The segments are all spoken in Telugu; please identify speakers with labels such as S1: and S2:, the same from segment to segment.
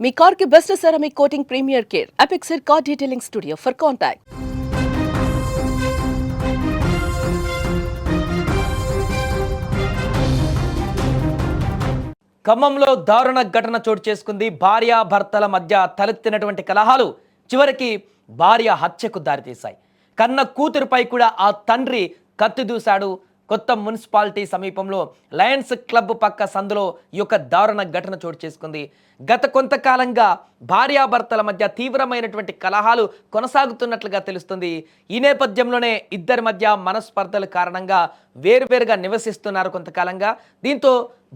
S1: మీ కార్కి best ceramic coating premier care. Apexer car detailing studio for contact
S2: ఖమ్మంలో దారుణ ఘటన చోటు చేసుకుంది భార్య భర్తల మధ్య తలెత్తినటువంటి కలహాలు చివరికి భార్య హత్యకు దారితీశాయి. కన్న కూతురుపై కూడా ఆ తండ్రి కత్తి దూశాడు. కొత్త మున్సిపాలిటీ సమీపంలో లయన్స్ క్లబ్ పక్క సందులో ఈ యొక్క దారుణ ఘటన చోటు చేసుకుంది. గత కొంతకాలంగా భార్యాభర్తల మధ్య తీవ్రమైనటువంటి కలహాలు కొనసాగుతున్నట్లుగా తెలుస్తుంది. ఈ నేపథ్యంలోనే ఇద్దరి మధ్య మనస్పర్ధల కారణంగా వేరువేరుగా నివసిస్తున్నారు కొంతకాలంగా. దీంతో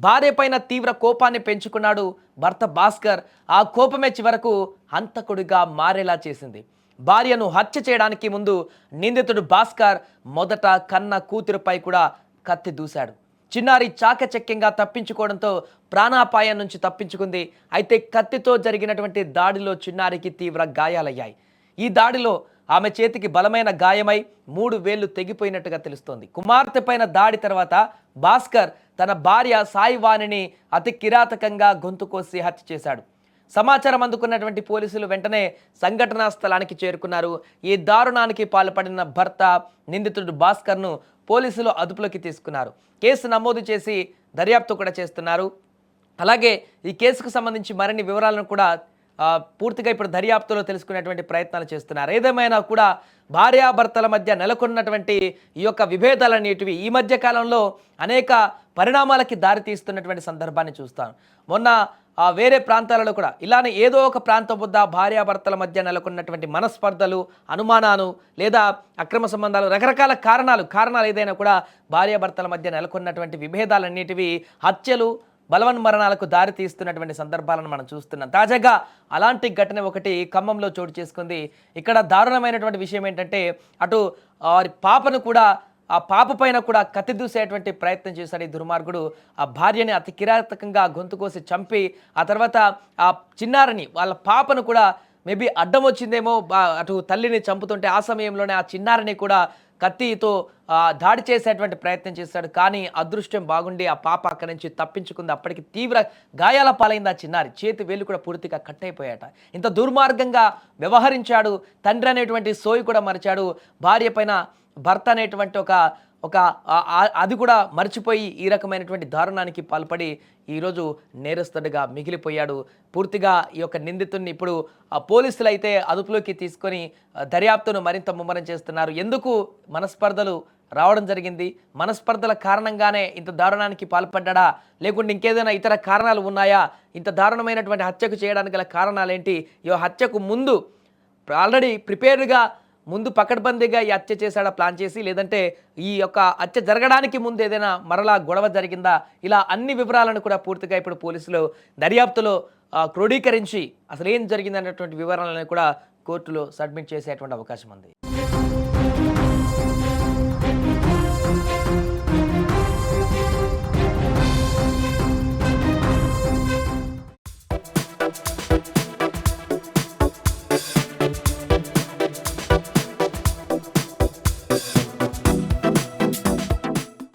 S2: భార్య పైన తీవ్ర కోపాన్ని పెంచుకున్నాడు భర్త భాస్కర్. ఆ కోపమే చివరకు హంతకుడిగా మారేలా చేసింది. భార్యను హత్య చేయడానికి ముందు నిందితుడు భాస్కర్ మొదట కన్న కూతురుపై కూడా కత్తి దూశాడు. చిన్నారి చాకచక్యంగా తప్పించుకోవడంతో ప్రాణాపాయం నుంచి తప్పించుకుంది. అయితే కత్తితో జరిగినటువంటి దాడిలో చిన్నారికి తీవ్ర గాయాలయ్యాయి. ఈ దాడిలో ఆమె చేతికి బలమైన గాయమై మూడు వేళ్ళు తెగిపోయినట్టుగా తెలుస్తోంది. కుమార్తె పైన దాడి తర్వాత భాస్కర్ తన భార్య సాయివాణిని అతి కిరాతకంగా గొంతు కోసి హత్య చేశాడు. సమాచారం అందుకున్నటువంటి పోలీసులు వెంటనే సంఘటనా స్థలానికి చేరుకున్నారు. ఈ దారుణానికి పాల్పడిన భర్త నిందితుడు భాస్కర్ను పోలీసులు అదుపులోకి తీసుకున్నారు. కేసు నమోదు చేసి దర్యాప్తు కూడా చేస్తున్నారు. అలాగే ఈ కేసుకు సంబంధించి మరిన్ని వివరాలను కూడా పూర్తిగా ఇప్పుడు దర్యాప్తులో తెలుసుకునేటువంటి ప్రయత్నాలు చేస్తున్నారు. ఏదేమైనా కూడా భార్యాభర్తల మధ్య నెలకొన్నటువంటి ఈ యొక్క విభేదాలు అనేటివి ఈ మధ్య కాలంలో అనేక పరిణామాలకి దారితీస్తున్నటువంటి సందర్భాన్ని చూస్తాను మొన్న వేరే ప్రాంతాలలో కూడా. ఇలానే ఏదో ఒక ప్రాంతం వద్ద భార్యాభర్తల మధ్య నెలకొన్నటువంటి మనస్పర్ధలు అనుమానాలు లేదా అక్రమ సంబంధాలు రకరకాల కారణాలు కారణాలు ఏదైనా కూడా భార్యాభర్తల మధ్య నెలకొన్నటువంటి విభేదాలన్నిటివి హత్యలు బలవన్మరణాలకు దారి తీస్తున్నటువంటి సందర్భాలను మనం చూస్తున్నాం. తాజాగా అలాంటి ఘటన ఒకటి ఖమ్మంలో చోటు చేసుకుంది. ఇక్కడ దారుణమైనటువంటి విషయం ఏంటంటే అటు వారి పాపను కూడా ఆ పాప పైన కూడా కత్తి దూసేటువంటి ప్రయత్నం చేశాడు ఈ దుర్మార్గుడు. ఆ భార్యని అతి కిరాతకంగా గొంతు కోసి చంపి ఆ తర్వాత ఆ చిన్నారిని వాళ్ళ పాపను కూడా మేబీ అడ్డం వచ్చిందేమో బా- అటు తల్లిని చంపుతుంటే ఆ సమయంలోనే ఆ చిన్నారిని కూడా కత్తితో దాడి చేసేటువంటి ప్రయత్నం చేశాడు. కానీ అదృష్టం బాగుండి ఆ పాప అక్కడి నుంచి తప్పించుకుంది. అప్పటికి తీవ్ర గాయాల పాలైంది ఆ చిన్నారి. చేతి వేలు కూడా పూర్తిగా కట్ అయిపోయాట ఇంత దుర్మార్గంగా వ్యవహరించాడు. తండ్రి అనేటువంటి సోయి కూడా మరిచాడు. భార్య పైన భర్త అనేటువంటి ఒక ఒక అది కూడా మర్చిపోయి ఈ రకమైనటువంటి దారుణానికి పాల్పడి ఈరోజు నేరస్తుడిగా మిగిలిపోయాడు. పూర్తిగా ఈ యొక్క నిందితుడిని ఇప్పుడు ఆ పోలీసులు అయితే అదుపులోకి తీసుకొని దర్యాప్తును మరింత ముమ్మరం చేస్తున్నారు. ఎందుకు మనస్పర్ధలు రావడం జరిగింది? మనస్పర్ధల కారణంగానే ఇంత దారుణానికి పాల్పడ్డా లేకుంటే ఇంకేదైనా ఇతర కారణాలు ఉన్నాయా? ఇంత దారుణమైనటువంటి హత్యకు చేయడానికి గల కారణాలేంటి? ఈ హత్యకు ముందు ఆల్రెడీ ప్రిపేర్డ్గా ముందు పకడ్బందీగా ఈ హత్య చేశాడా ప్లాన్ చేసి? లేదంటే ఈ యొక్క హత్య జరగడానికి ముందు ఏదైనా మరలా గొడవ జరిగిందా? ఇలా అన్ని వివరాలను కూడా పూర్తిగా ఇప్పుడు పోలీసులు దర్యాప్తులో క్రోడీకరించి అసలు ఏం జరిగిందనేటువంటి వివరాలను కూడా కోర్టులో సబ్మిట్ చేసేటువంటి అవకాశం ఉంది.